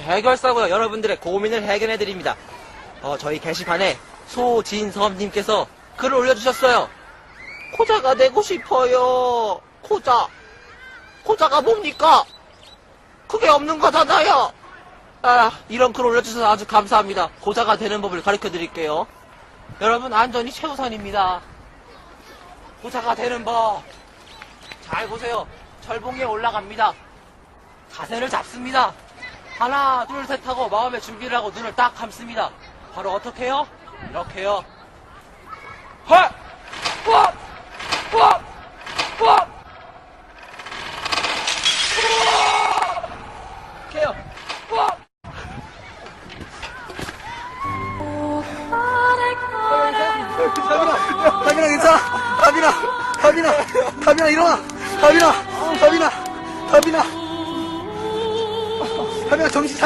해결사고요. 여러분들의 고민을 해결해드립니다. 어, 저희 게시판에 소진섭님께서 글을 올려주셨어요. 코자가 되고 싶어요. 코자. 코자가 뭡니까? 그게 없는 거잖아요. 아, 이런 글 올려주셔서 아주 감사합니다. 고자가 되는 법을 가르쳐 드릴게요. 여러분, 안전이 최우선입니다. 고자가 되는 법. 잘 보세요. 철봉에 올라갑니다. 자세를 잡습니다. 하나, 둘, 셋 하고 마음의 준비를 하고 눈을 딱 감습니다. 바로 어떻게 해요? 이렇게요. 헐! 와! 와! 와! 이렇게요. 와! 다빈아, 다빈아 괜찮아? 다빈아, 다빈아, 다빈아 일어나. 다빈아, 다빈아, 다빈아, 다빈아 정신 차려.